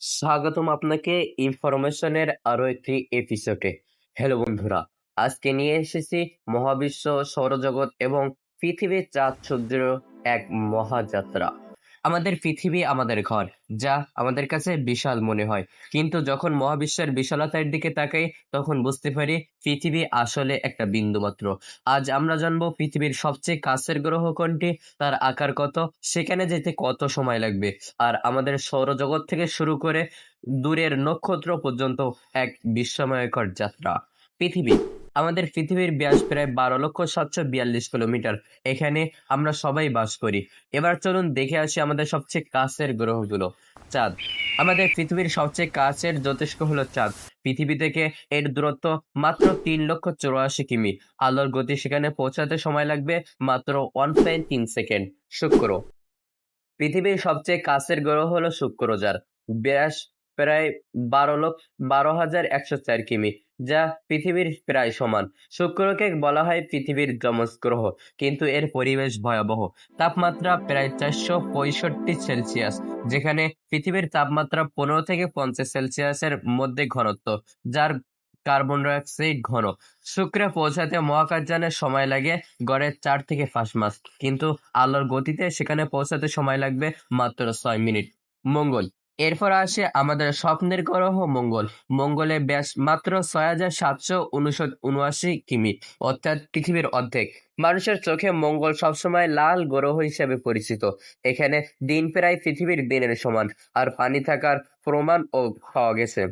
স্বাগতম আপনাকে ইনফরমেশনের আরও একটি এপিসোডে হ্যালো বন্ধুরা, আজকে নিয়ে এসেছি মহাবিশ্ব, সৌরজগৎ এবং পৃথিবীর চাঁদ সূর্যের এক মহাযাত্রা। আমাদের পৃথিবী আমাদের ঘর, যা আমাদের কাছে বিশাল মনে হয়। কিন্তু যখন মহাবিশ্বের বিশালতার দিকে তাকাই, তখন বুঝতে পারি পৃথিবী আসলে একটা বিন্দু মাত্র আজ আমরা জানব পৃথিবীর সবচেয়ে কাছের গ্রহ কোনটি, তার আকার কত, সেখানে যেতে কত সময় লাগবে। আর আমাদের সৌরজগৎ থেকে শুরু করে দূরের নক্ষত্র পর্যন্ত এক বিস্ময়কর যাত্রা। পৃথিবী আমাদের পৃথিবীর ব্যাস প্রায় বারো লক্ষ সাতশো বিয়াল্লিশ কিলোমিটার। এখানে আমরা সবাই বাস করি। এবার চলুন দেখে আসি আমাদের সবচেয়ে কাছের গ্রহগুলো। চাঁদ। আমাদের পৃথিবীর সবচেয়ে কাছের জ্যোতিষ্ক হলো চাঁদ। পৃথিবী থেকে এর দূরত্ব মাত্র তিন লক্ষ চৌরাশি কিমি। আলোর গতি সেখানে পৌঁছাতে সময় লাগবে মাত্র ওয়ান পয়েন্ট তিন সেকেন্ড শুক্র। পৃথিবীর সবচেয়ে কাছের গ্রহ হলো শুক্র যার। ব্যাস প্রায় বারো লক্ষ, বারো হাজার একশো চার কিমি, যা পৃথিবীর প্রায় সমান। শুক্রকে বলা হয় পৃথিবীর যমজ গ্রহ কিন্তু এর পরিবেশ ভয়াবহ। তাপমাত্রা প্রায় চারশো পঁয়ষট্টি সেলসিয়াস, যেখানে পৃথিবীর তাপমাত্রা পনেরো থেকে পঞ্চাশ সেলসিয়াসের মধ্যে ঘনত্ব, যার কার্বন ডাইঅক্সাইড ঘন। শুক্রে পৌঁছাতে মহাকাশযানের সময় লাগে গড়ে চার থেকে পাঁচ মাস, কিন্তু আলোর গতিতে সেখানে পৌঁছাতে সময় লাগবে মাত্র ছয় মিনিট। মঙ্গল এরপর আসে আমাদের স্বপ্নের গ্রহ মঙ্গল। মঙ্গলে ব্যাস মাত্র ছয় হাজার সাতশো উনআশি কিমি, অর্থাৎ পৃথিবীর অর্ধেক। মানুষের চোখে মঙ্গল সবসময় লাল গ্রহ হিসেবে পরিচিত। এখানে দিন প্রায় পৃথিবীর দিনের সমান, আর পানি থাকার প্রমাণও পাওয়া গেছে।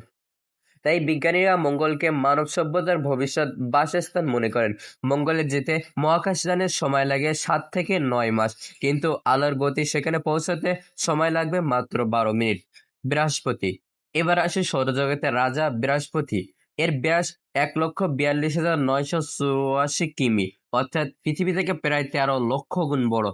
তাই বিজ্ঞানীরা মঙ্গলকে মানব সভ্যতার ভবিষ্যৎ বাসস্থান মনে করেন। মঙ্গলে যেতে মহাকাশযানের সময় লাগে সাত থেকে নয় মাস, কিন্তু আলোর গতি সেখানে পৌঁছাতে সময় লাগবে মাত্র বারো মিনিট। বৃহস্পতি, এবার আসে সৌরজগতের রাজা বৃহস্পতি। এর ব্যাস এক লক্ষ বিয়াল্লিশ হাজার নয়শো চুরাশি কিমি, অর্থাৎ পৃথিবী থেকে প্রায় তেরো লক্ষ গুণ বড়।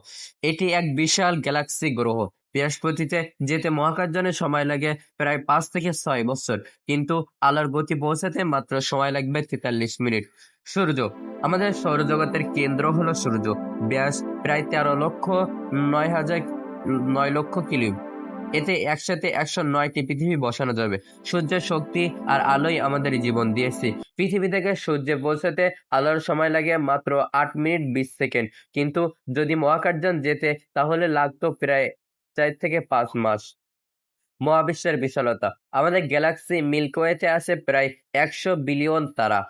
এটি এক বিশাল গ্যালাক্সি গ্রহ। বৃহস্পতিতে যেতে মহাকাশযানের সময় লাগে প্রায় পাঁচ থেকে ছয় বছর। কিন্তু আলোর গতি পৌঁছাতে মাত্র সময় লাগবে তেতাল্লিশ মিনিট। সূর্য, আমাদের সৌরজগতের কেন্দ্র হলো সূর্য। ব্যাস প্রায় তেরো লক্ষ নয় হাজার নয় লক্ষ কিলো এতে একসাথে একশো নয়টি পৃথিবী বসানো যাবে। সূর্যের শক্তি আর আলোই আমাদের জীবন দিয়েছে। পৃথিবী থেকে সূর্যে পৌঁছাতে আলোর সময় লাগে মাত্র আট মিনিট বিশ সেকেন্ড। কিন্তু যদি মহাকাশযান যেতে, তাহলে লাগতো প্রায় চার থেকে পাঁচ মাস। মহাবিশ্বের বিশালতা। আমাদের গ্যালাক্সি মিল্কওয়েতে আছে প্রায় একশো বিলিয়ন তারা।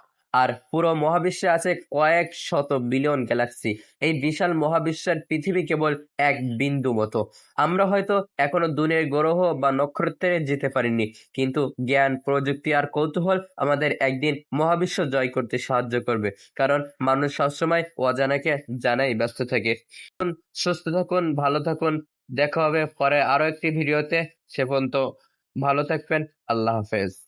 আর পুরো মহাবিশ্বে আছে কয়েক শত বিলিয়ন গ্যালাক্সি এই বিশাল মহাবিশ্বের পৃথিবী কেবল এক বিন্দু মতো। আমরা হয়তো এখনও দুনিয়ার গ্রহ বা নক্ষত্রে যেতে পারিনি, কিন্তু জ্ঞান, প্রযুক্তি আর কৌতূহল আমাদের একদিন মহাবিশ্ব জয় করতে সাহায্য করবে, কারণ মানুষ সবসময় অজানাকে জানাই ব্যস্ত থাকে। সুস্থ থাকুন, ভালো থাকুন, দেখা হবে পরে আরও একটি ভিডিওতে। সে পর্যন্ত ভালো থাকবেন, আল্লাহ হাফেজ।